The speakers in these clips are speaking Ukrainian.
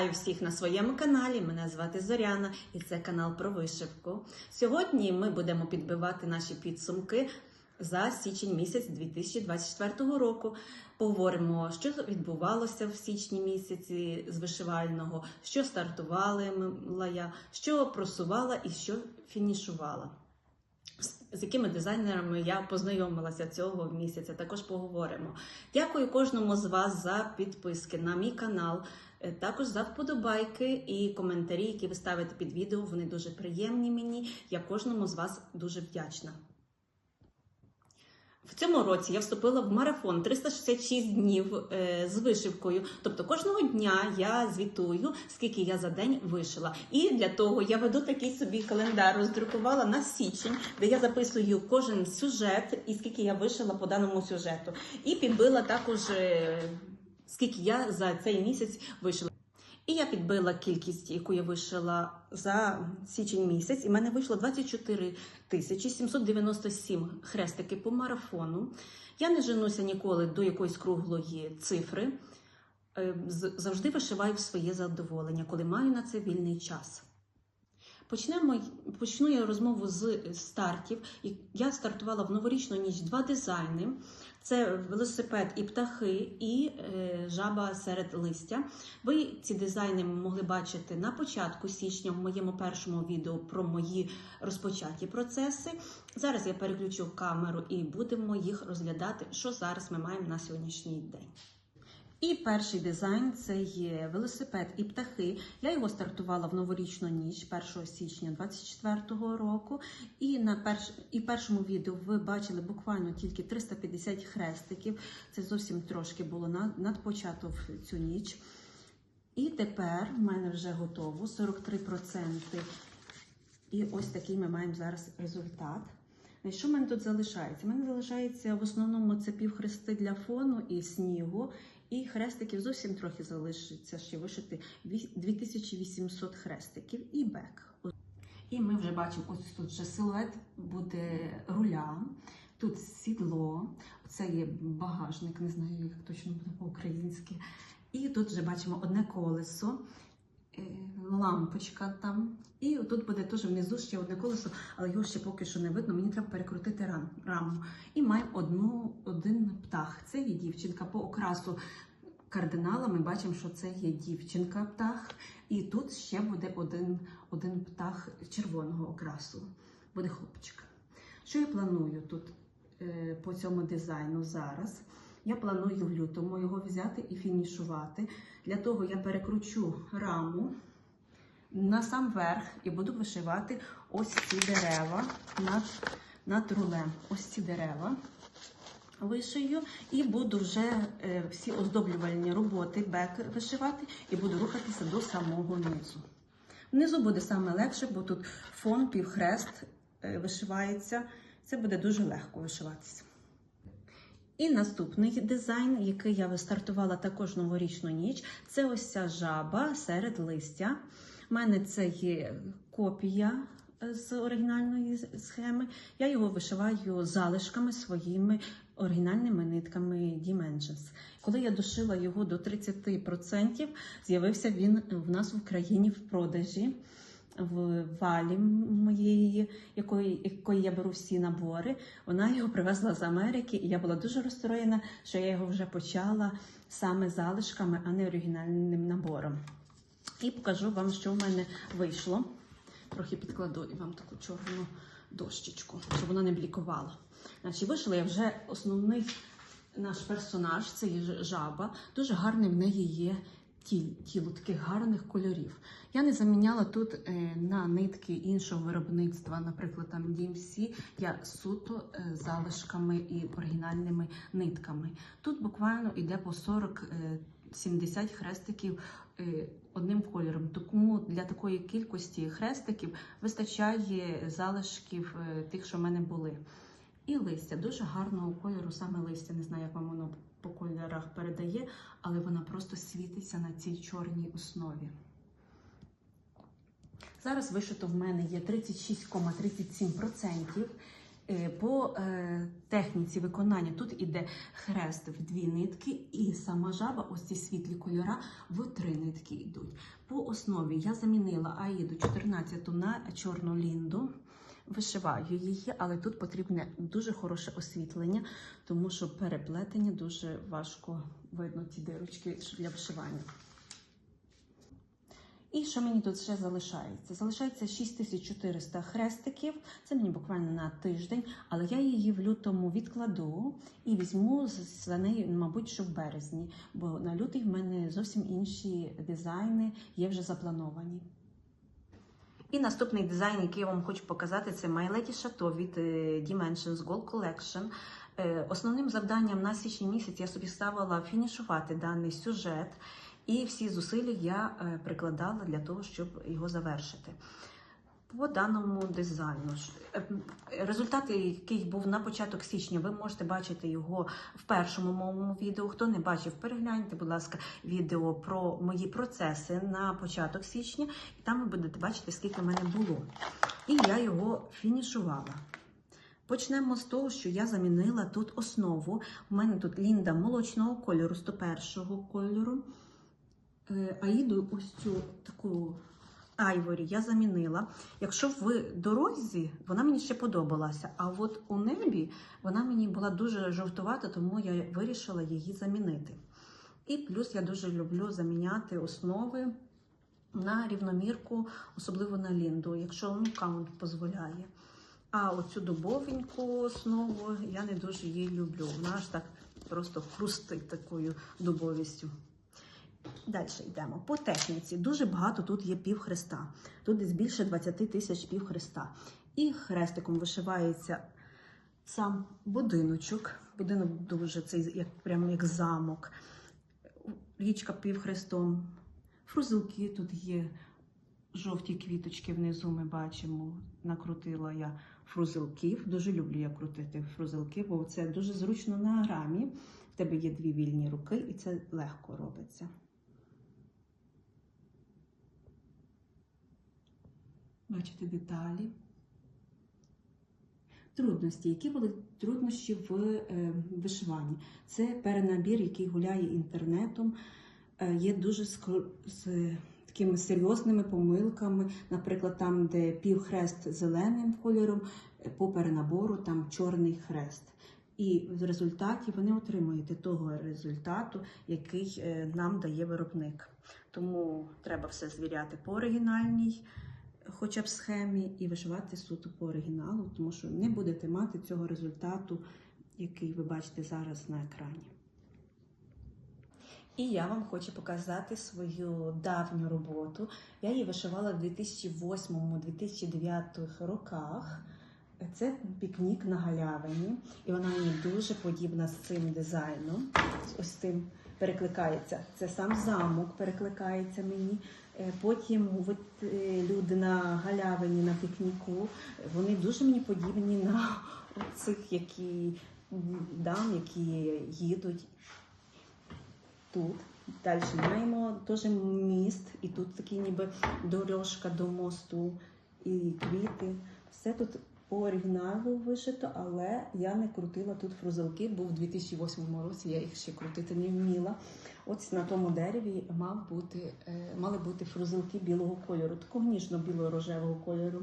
Вітаю всіх на своєму каналі. Мене звати Зоряна і це канал про вишивку. Сьогодні ми будемо підбивати наші підсумки за січень місяць 2024 року. Поговоримо, що відбувалося в січні місяці з вишивального, що стартувала я, що просувала і що фінішувала. З- якими дизайнерами я познайомилася цього місяця, також поговоримо. Дякую кожному з вас за підписки на мій канал. Е, Також за вподобайки і коментарі, які ви ставите під відео. Вони дуже приємні мені. Я кожному з вас дуже вдячна. В цьому році я вступила в марафон 366 днів е, з вишивкою. Тобто кожного дня я звітую, скільки я за день вишила. І для того я веду такий собі календар, роздрукувала на січень, де я записую кожен сюжет і скільки я вишила по даному сюжету. І підбила також, е, скільки я за цей місяць вишила. І я підбила кількість, яку я вишила за січень місяць, і в мене вийшло 24 тисячі 797 хрестики по марафону. Я не женуся ніколи до якоїсь круглої цифри. Е, Завжди вишиваю в своє задоволення, коли маю на це вільний час. Почнемо, почну я розмову з стартів. Я стартувала в новорічну ніч два дизайни: це велосипед і птахи, і е, жаба серед листя. Ви ці дизайни могли бачити на початку січня в моєму першому відео про мої розпочаті процеси. Зараз я переключу камеру і будемо їх розглядати, що зараз ми маємо на сьогоднішній день. І перший дизайн це є велосипед і птахи. Я його стартувала в новорічну ніч 1 січня 2024 року. І на перш... і першому відео ви бачили буквально тільки 350 хрестиків. Це зовсім трошки було на... над початок цю ніч. І тепер в мене вже готово 43%. І ось такий ми маємо зараз результат. Що в мене тут залишається? У мене залишається в основному це півхрести для фону і снігу, і хрестиків зовсім трохи залишиться ще вишити Ві- 2800 хрестиків і бек. І ми вже бачимо, ось тут вже силует буде руля, тут сідло, це є багажник, не знаю, як точно буде по-українськи. І тут вже бачимо одне колесо, лампочка там. І тут буде теж внизу ще одне колесо, але його ще поки що не видно. Мені треба перекрутити рам, раму. І маємо одну, один птах. Це є дівчинка по окрасу кардинала. Ми бачимо, що це є дівчинка птах. І тут ще буде один, один птах червоного окрасу. Буде хлопчик. Що я планую тут е, по цьому дизайну зараз? Я планую в лютому його взяти і фінішувати. Для того я перекручу раму на сам верх і буду вишивати ось ці дерева над, над рулем. Ось ці дерева вишию і буду вже е, всі оздоблювальні роботи бек вишивати і буду рухатися до самого низу. Внизу буде саме легше, бо тут фон півхрест е, вишивається. Це буде дуже легко вишиватися. І наступний дизайн, який я вистартувала також новорічну ніч, це ось ця жаба серед листя. У мене це є копія е, з оригінальної схеми. Я його вишиваю залишками своїми оригінальними нитками Dimensions. Коли я дошила його до 30%, з'явився він в нас в Україні в продажі. В валі моєї, якої, якої я беру всі набори, вона його привезла з Америки, і я була дуже розстроєна, що я його вже почала саме залишками, а не оригінальним набором. І покажу вам, що в мене вийшло. Трохи підкладу і вам таку чорну дощечку, щоб вона не блікувала. Значить, вийшла я вже основний наш персонаж, це є жаба. Дуже гарне в неї є тіло таких гарних кольорів. Я не заміняла тут е, на нитки іншого виробництва, наприклад, там DMC, я суто е, залишками і оригінальними нитками. Тут буквально йде по 40 е, 70 хрестиків е, одним кольором. Тому для такої кількості хрестиків вистачає залишків е, тих, що в мене були. І листя дуже гарного кольору, саме листя. Не знаю, як вам воно по кольорах передає, але вона просто світиться на цій чорній основі. Зараз вишито в мене є 36,37%. Е, По е, техніці виконання тут іде хрест в дві нитки, і сама жаба, ось ці світлі кольора, в три нитки йдуть. По основі я замінила Аїду 14 на чорну лінду. Вишиваю її, але тут потрібне дуже хороше освітлення, тому що переплетення дуже важко видно ці дирочки для вишивання. І що мені тут ще залишається? Залишається 6400 хрестиків. Це мені буквально на тиждень, але я її в лютому відкладу і візьму за неї, мабуть, що в березні, бо на лютий в мене зовсім інші дизайни є вже заплановані. І наступний дизайн, який я вам хочу показати, це My Lady Chateau від е, Dimensions Gold Collection. Е, Основним завданням на січні місяць я собі ставила фінішувати даний сюжет, і всі зусилля я е, прикладала для того, щоб його завершити. По даному дизайну е, результат, який був на початок січня, ви можете бачити його в першому моєму відео. Хто не бачив, перегляньте, будь ласка, відео про мої процеси на початок січня, і там ви будете бачити, скільки в мене було. І я його фінішувала. Почнемо з того, що я замінила тут основу. У мене тут лінда молочного кольору, 101 кольору. Е, Аїду ось цю таку айворі я замінила. Якщо в дорозі, вона мені ще подобалася. А от у небі вона мені була дуже жовтувата, тому я вирішила її замінити. І плюс я дуже люблю заміняти основи на рівномірку, особливо на лінду, якщо ну, каунт дозволяє. А оцю дубовеньку основу я не дуже її люблю. Вона ж так просто хрустить такою дубовістю. Далі йдемо. По техніці дуже багато тут є півхреста. Тут десь більше 20 тисяч півхреста. І хрестиком вишивається сам будиночок. Будинок дуже цей, як прямо як замок. Річка півхрестом. Фрузилки тут є. Жовті квіточки внизу ми бачимо. Накрутила я фрузилків. Дуже люблю я крутити фрузилки, бо це дуже зручно на грамі. В тебе є дві вільні руки, і це легко робиться. Бачите деталі. Трудності. Які були труднощі в е, вишиванні? Це перенабір, який гуляє інтернетом, е, є дуже з такими серйозними помилками. Наприклад, там, де півхрест зеленим кольором, е, по перенабору там чорний хрест. І в результаті ви не отримуєте того результату, який нам дає виробник. Тому треба все звіряти по оригінальній хоча б схемі і вишивати суто по оригіналу, тому що не будете мати цього результату, який ви бачите зараз на екрані. І я вам хочу показати свою давню роботу. Я її вишивала в 2008-2009 роках. Це пікнік на галявині, і вона мені дуже подібна з цим дизайном. Ось цим перекликається. Це сам замок перекликається мені. Е, Потім от, е, люди на галявині на пікніку. Вони дуже мені подібні на цих, які дам, які їдуть тут. Далі маємо теж міст, і тут такий ніби дорожка до мосту і квіти. Все тут по оригіналу вишито, але я не крутила тут фрузелки, бо в 2008 році я їх ще крутити не вміла. Ось на тому дереві мав бути, е, мали бути фрузелки білого кольору, такого ніжно-біло-рожевого кольору.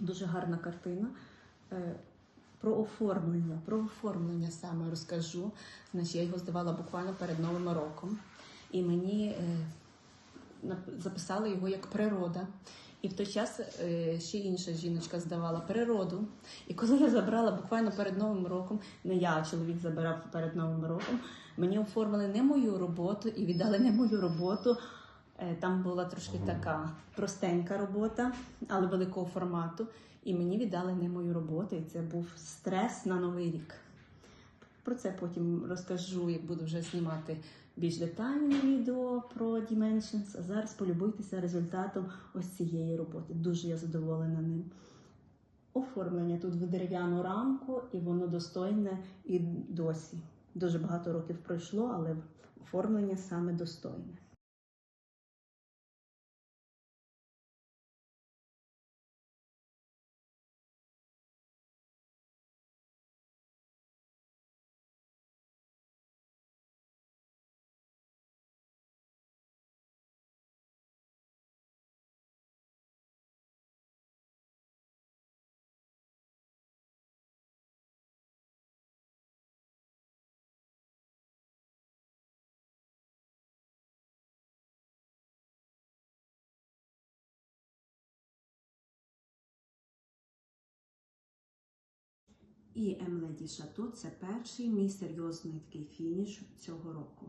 Дуже гарна картина. Е, Про оформлення, про оформлення саме розкажу. Значить, я його здавала буквально перед Новим роком. І мені е, записали його як природа. І в той час е, ще інша жіночка здавала природу. І коли я забрала буквально перед Новим роком, не я, а чоловік забирав перед Новим роком, мені оформили не мою роботу і віддали не мою роботу. Е, Там була трошки така простенька робота, але великого формату. І мені віддали не мою роботу, і це був стрес на новий рік. Про це потім розкажу, як буду вже знімати більш детальне відео про Dimensions. А зараз полюбуйтеся результатом ось цієї роботи. Дуже я задоволена ним. Оформлення тут в дерев'яну рамку, і воно достойне і досі. Дуже багато років пройшло, але оформлення саме достойне. І Емледі Шато це перший мій серйозний такий фініш цього року.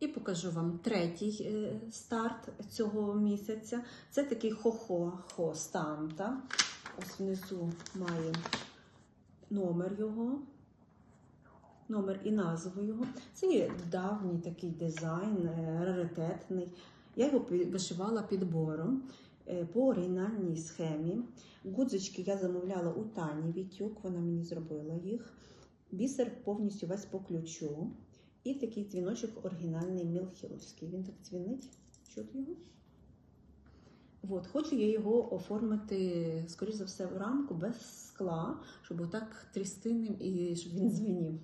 І покажу вам третій е, старт цього місяця. Це такий хо-хо-хо станта. Ось внизу має номер його, номер і назву його. Це є давній такий дизайн, е, раритетний. Я його вишивала підбором е, по оригінальній схемі. Гудзички я замовляла у Тані Вітюк, вона мені зробила їх. Бісер повністю весь по ключу. І такий дзвіночок оригінальний мілхіловський. Він так дзвінить. Чути його? От, хочу я його оформити, скоріш за все, в рамку без скла, щоб отак трясти ним і щоб він дзвенів.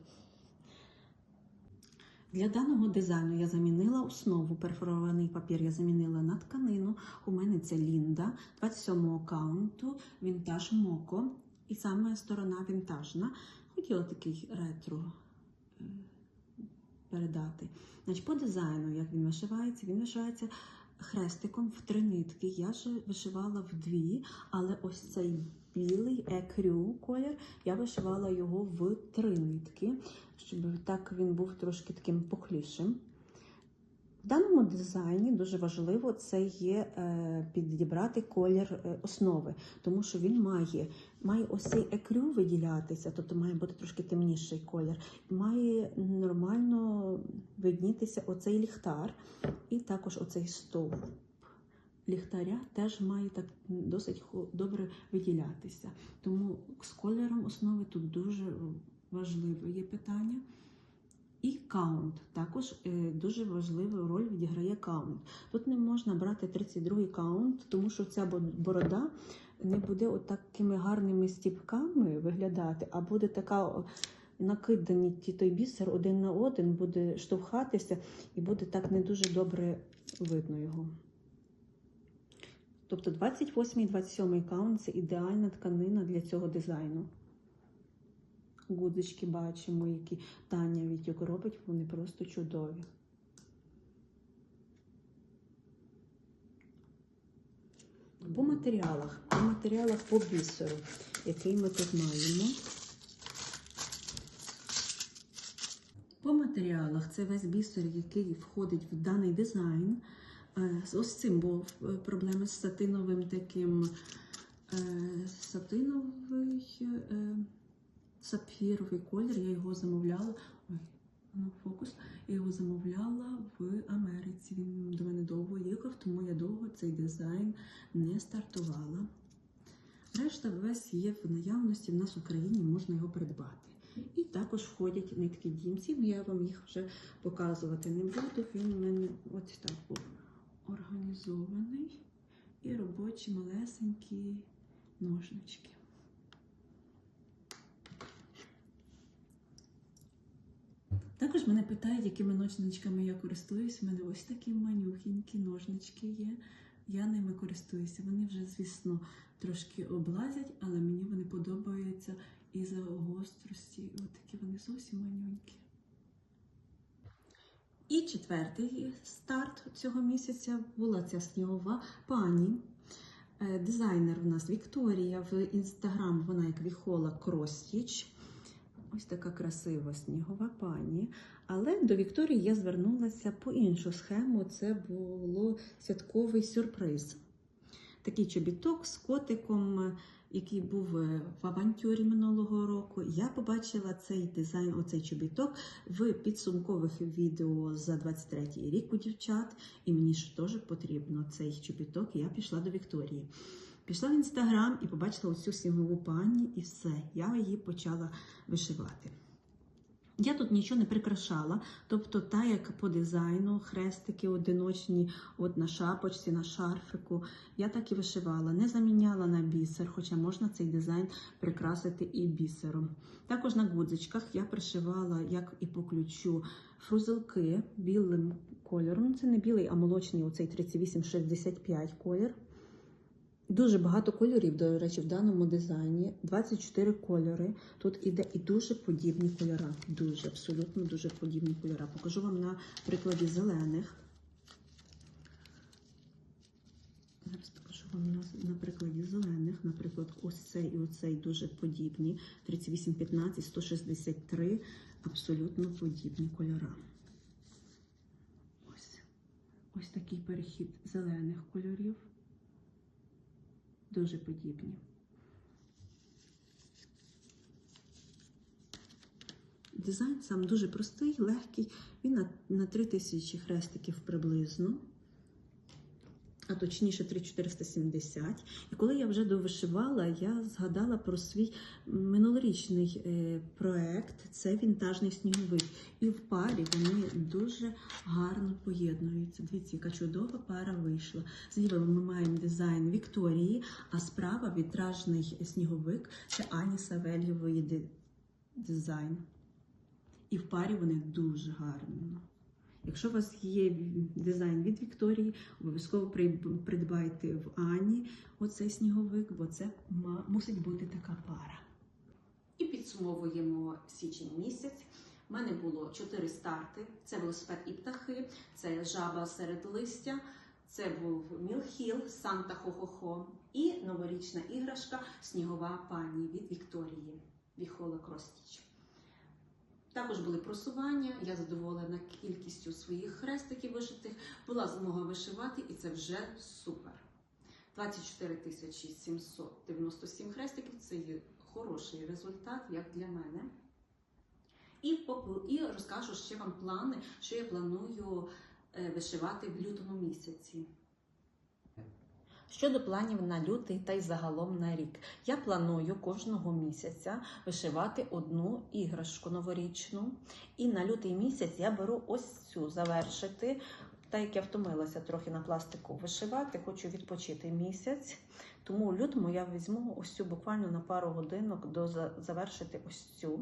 Для даного дизайну я замінила основу перфорований папір, я замінила на тканину. У мене це Лінда 27-го аккаунту, вінтаж Моко. І саме сторона вінтажна. Хотіла такий ретро е, передати. Значить, по дизайну, як він вишивається, він вишивається хрестиком в три нитки. Я ж вишивала в дві, але ось цей білий екрю колір, я вишивала його в три нитки, щоб так він був трошки таким пухлішим. В даному дизайні дуже важливо це є е, підібрати колір е, основи, тому що він має, має ось цей екрю виділятися, тобто має бути трошки темніший колір, має нормально виднітися оцей ліхтар, і також оцей стовп ліхтаря теж має так досить добре виділятися. Тому з кольором основи тут дуже важливе є питання. І каунт також е, дуже важливу роль відіграє каунт. Тут не можна брати 32-й каунт, тому що ця борода не буде от такими гарними стіпками виглядати, а буде така накидані ті той бісер один на один, буде штовхатися і буде так не дуже добре видно його. Тобто 28 і 27 каунт це ідеальна тканина для цього дизайну. Гудзички бачимо, які Таня Вітюк робить, вони просто чудові. По матеріалах, по матеріалах по бісеру, який ми тут маємо. По матеріалах це весь бісер, який входить в даний дизайн. Е, Ось цим був е, проблеми з сатиновим таким е, сатиновий сапфіровий колір. Я його замовляла. Фокус. Я його замовляла в Америці. Він до мене довго їхав, тому я довго цей дизайн не стартувала. Решта весь є в наявності в нас в Україні, можна його придбати. І також входять нитки дімців. Я вам їх вже показувати не буду. Він у мене ось так був організований. І робочі малесенькі ножнички. Також мене питають, якими ножничками я користуюсь. У мене ось такі манюхенькі ножнички є. Я ними користуюся. Вони вже, звісно, трошки облазять, але мені вони подобаються і за гострості. Ось такі вони зовсім манюнькі. І четвертий старт цього місяця була ця снігова пані. Е, Дизайнер у нас Вікторія в інстаграм, вона як Віхола Кростіч. Ось така красива снігова пані. Але до Вікторії я звернулася по іншу схему. Це було святковий сюрприз. Такий чобіток з котиком, який був е, в авантюрі минулого року. Я побачила цей дизайн, оцей чобіток в підсумкових відео за 23 рік у дівчат. І мені ж теж потрібно цей чобіток. І я пішла до Вікторії. Пішла в інстаграм і побачила оцю снігову пані, і все. Я її почала вишивати. Я тут нічого не прикрашала, тобто, так як по дизайну, хрестики одиночні, от на шапочці, на шарфику, я так і вишивала, не заміняла на бісер, хоча можна цей дизайн прикрасити і бісером. Також на гудзичках я пришивала, як і по ключу, фрузелки білим кольором. Це не білий, а молочний, оцей 3865 колір. Дуже багато кольорів, до речі, в даному дизайні. 24 кольори. Тут іде і дуже подібні кольори. Дуже, абсолютно дуже подібні кольори. Покажу вам на прикладі зелених. Зараз покажу вам на, прикладі зелених. Наприклад, ось цей і оцей дуже подібні. 38,15, 163. Абсолютно подібні кольори. Ось. Ось такий перехід зелених кольорів. Дуже подібні. Дизайн сам дуже простий, легкий. Він на, на 3000 хрестиків приблизно, а точніше 3470. І коли я вже довишивала, я згадала про свій минулорічний е, проект. Це вінтажний сніговик. І в парі вони дуже гарно поєднуються. Дивіться, яка чудова пара вийшла. Зліва ми маємо дизайн Вікторії, а справа вітражний сніговик це Ані Савельєвої дизайн. І в парі вони дуже гарні. Якщо у вас є дизайн від Вікторії, обов'язково придбайте в Ані оцей сніговик, бо це мусить бути така пара. І підсумовуємо січень місяць. У мене було чотири старти: це велосипед і птахи, це жаба серед листя, це був Мілхіл, Санта Хо-Хо-Хо і новорічна іграшка Снігова пані від Вікторії Віхола Кростіч. Також були просування. Я задоволена кількістю своїх хрестиків вишитих. Була змога вишивати, і це вже супер. 24 тисячі 797 хрестиків це є хороший результат, як для мене. І, і розкажу ще вам плани, що я планую е, вишивати в лютому місяці. Щодо планів на лютий та й загалом на рік, я планую кожного місяця вишивати одну іграшку новорічну. І на лютий місяць я беру ось цю завершити. Так як я втомилася трохи на пластику вишивати, хочу відпочити місяць. Тому у лютому я візьму ось цю буквально на пару годинок до завершити ось цю.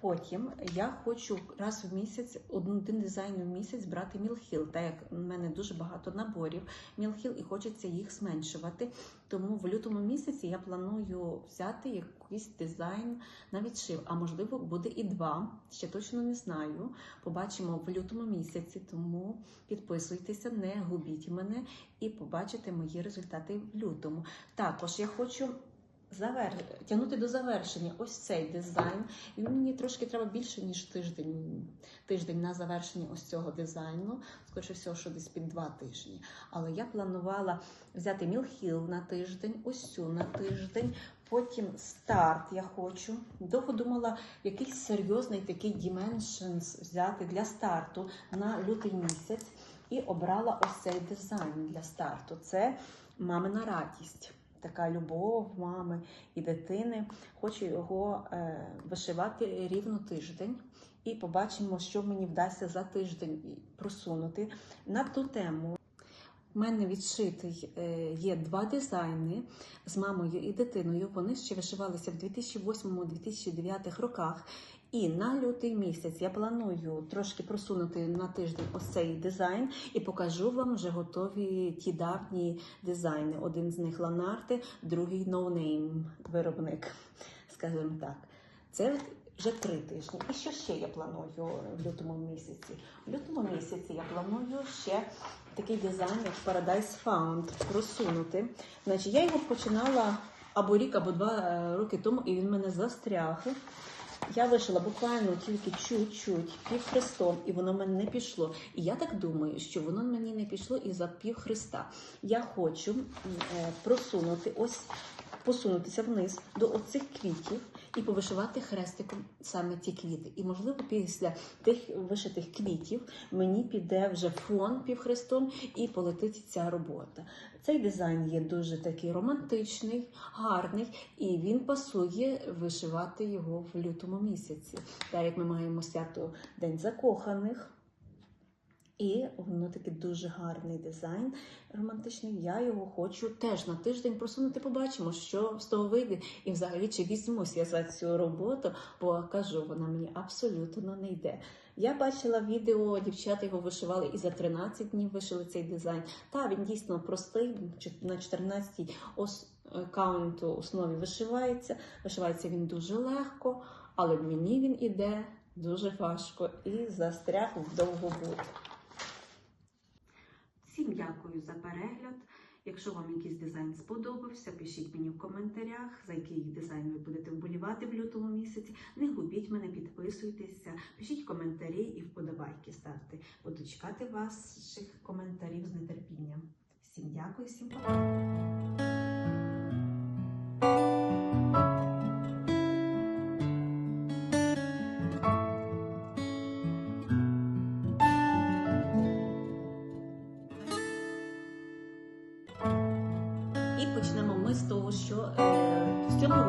Потім я хочу раз в місяць один дизайн в місяць брати мілхіл, так як в мене дуже багато наборів мілхіл і хочеться їх зменшувати. Тому в лютому місяці я планую взяти якийсь дизайн на відшив, а можливо буде і два. Ще точно не знаю. Побачимо в лютому місяці. Тому підписуйтеся, не губіть мене і побачите мої результати в лютому. Також я хочу. Завер... Тягнути до завершення ось цей дизайн. Він мені трошки треба більше, ніж тиждень, тиждень на завершення ось цього дизайну. Скоріше всього, що десь під два тижні. Але я планувала взяти Мілхіл на тиждень, ось цю на тиждень. Потім старт я хочу. Довго думала, якийсь серйозний такий dimensions взяти для старту на лютий місяць. І обрала ось цей дизайн для старту. Це мамина радість. Така любов мами і дитини. Хочу його е, вишивати рівно тиждень. І побачимо, що мені вдасться за тиждень просунути на ту тему. У мене відшитий е, є два дизайни з мамою і дитиною. Вони ще вишивалися в 2008-2009 роках. І на лютий місяць я планую трошки просунути на тиждень ось цей дизайн і покажу вам вже готові ті давні дизайни. Один з них Ланарте, другий no виробник, скажімо так. Це вже три тижні. І що ще я планую в лютому місяці? В лютому місяці я планую ще такий дизайн, як Paradise Found, просунути. Значить, я його починала або рік, або два е, роки тому, і він мене застряг. Я вишила буквально тільки чуть-чуть пів хрестом, і воно в мене не пішло. І я так думаю, що воно мені не пішло і за пів хреста. Я хочу е, просунути ось. Посунутися вниз до оцих квітів і повишивати хрестиком саме ті квіти. І, можливо, після тих вишитих квітів мені піде вже фон півхрестом і полетить ця робота. Цей дизайн є дуже такий романтичний, гарний, і він пасує вишивати його в лютому місяці. Так як ми маємо свято День закоханих. І воно такий дуже гарний дизайн романтичний. Я його хочу теж на тиждень просунути. Побачимо, що з того вийде. І взагалі чи візьмусь я за цю роботу, бо кажу, вона мені абсолютно не йде. Я бачила відео, дівчата його вишивали і за 13 днів вишили цей дизайн. Та він дійсно простий, на 14 ос каунту основі вишивається. Вишивається він дуже легко, але мені він іде дуже важко і застряг в довгобуд. Всім дякую за перегляд. Якщо вам якийсь дизайн сподобався, пишіть мені в коментарях, за який дизайн ви будете вболівати в лютому місяці. Не губіть мене, підписуйтеся, пишіть коментарі і вподобайки ставте. Буду чекати ваших коментарів з нетерпінням. Всім дякую, всім пока.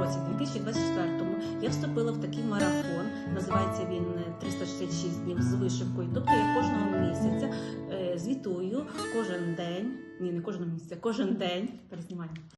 Році, 2024-му, я вступила в такий марафон. Називається він е, 366 днів з вишивкою. Тобто я кожного місяця е, звітую кожен день, ні, не кожного місяця, кожен день перезнімаю.